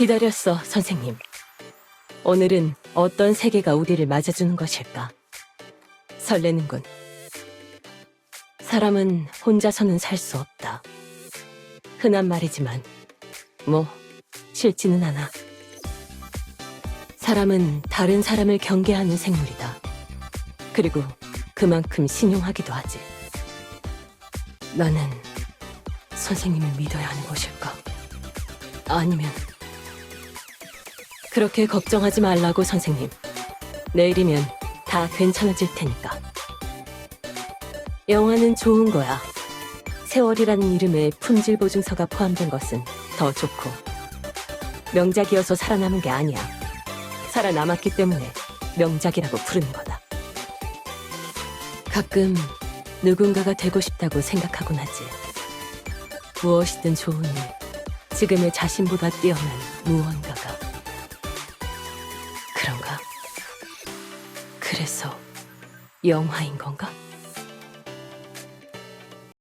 기다렸어, 선생님. 오늘은 어떤 세계가 우리를 맞아주는 것일까? 설레는군. 사람은 혼자서는 살 수 없다. 흔한 말이지만, 뭐, 싫지는 않아. 사람은 다른 사람을 경계하는 생물이다. 그리고 그만큼 신용하기도 하지. 나는 선생님을 믿어야 하는 것일까? 아니면 그렇게 걱정하지 말라고 선생님. 내일이면 다 괜찮아질 테니까. 영화는 좋은 거야. 세월이라는 이름의 품질 보증서가 포함된 것은 더 좋고 명작이어서 살아남은 게 아니야. 살아남았기 때문에 명작이라고 부르는 거다. 가끔 누군가가 되고 싶다고 생각하곤 하지. 무엇이든 좋으니 지금의 자신보다 뛰어난 무언가가. 그래서 영화인 건가?